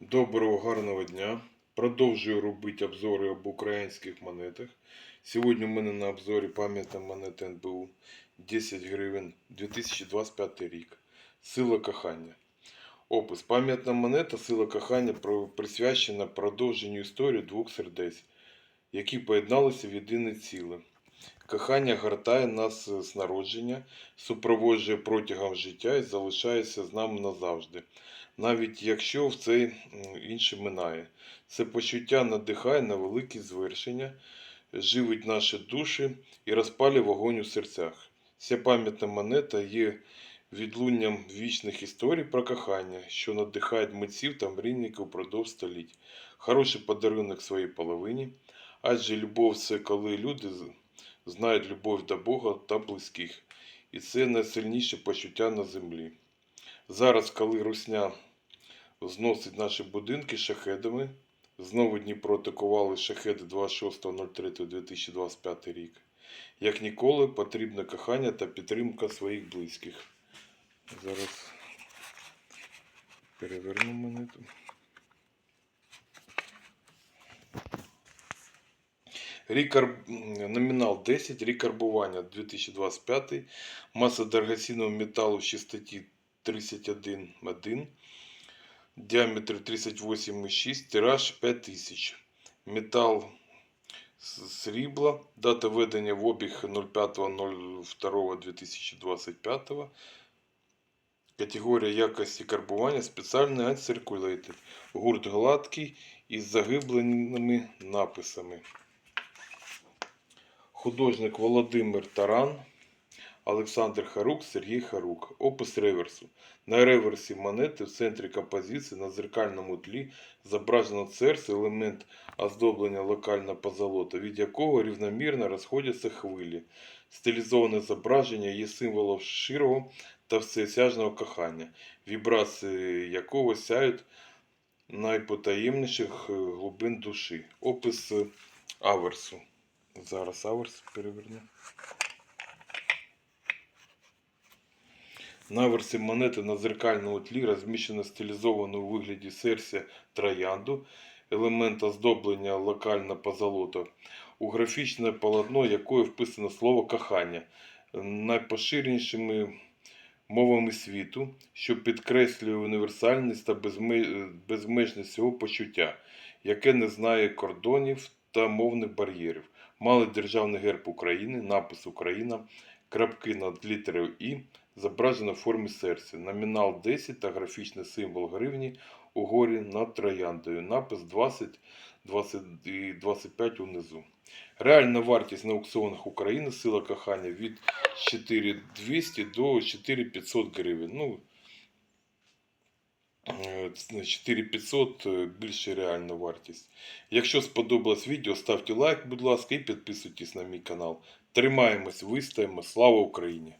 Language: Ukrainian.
Доброго гарного дня. Продовжую робити обзори об українських монетах. Сьогодні у мене на обзорі пам'ятна монета НБУ 10 гривень 2025 рік. Сила кохання. Опис. Пам'ятна монета Сила кохання присвячена продовженню історії двох сердець, які поєдналися в єдине ціле. Кохання гортає нас з народження, супроводжує протягом життя і залишається з нами назавжди навіть якщо в цей інший минає. Це почуття надихає на великі звершення, живить наші душі і розпалює вогонь у серцях. Ця пам'ятна монета є відлунням вічних історій про кохання, що надихають митців та мрійників упродовж століть. Хороший подарунок своїй половині, адже любов це коли люди знають любов до Бога та близьких. І це найсильніше почуття на землі. Зараз, коли Русня зносить наші будинки шахедами, знову Дніпро атакували шахеди 26.03.2025 рік. Як ніколи, потрібне кохання та підтримка своїх близьких. Зараз переверну монету. Рік карб- номінал 10, рік карбування 2025, маса дорогоцінного металу в чистоті 31,1, діаметр 38,6, тираж 5000. Метал срібла, дата введення в обіг 05.02.2025. Категорія якості карбування спеціальний Uncirculated. Гурт гладкий із загибленими написами. Художник Володимир Таран, Олександр Харук, Сергій Харук. Опис реверсу. На реверсі монети в центрі композиції на зеркальному тлі зображено серце, елемент оздоблення локальна позолота, від якого рівномірно розходяться хвилі. Стилізоване зображення є символом широго та всеосяжного кохання, вібрації якого сяють найпотаємніших глибин душі. Опис аверсу. Зараз аверс переверну. На версі монети на зеркальному тлі розміщено стилізовано у вигляді серця троянду, елемент оздоблення локальна позолота, у графічне полотно якої вписано слово кохання найпоширенішими мовами світу, що підкреслює універсальність та безмежність цього почуття, яке не знає кордонів та мовних бар'єрів. Малий державний герб України, напис Україна, крапки над літерою І, зображено в формі серця, номінал 10 та графічний символ гривні угорі над трояндою, напис 20, 20 і 25 унизу. Реальна вартість на аукціонах України сила кохання від 4200 до 4500 гривень. Ну, е, 4500 е, більше реальна вартість. Якщо сподобалось відео, ставте лайк, будь ласка, і підписуйтесь на мій канал. Тримаємось, вистоїмо. Слава Україні!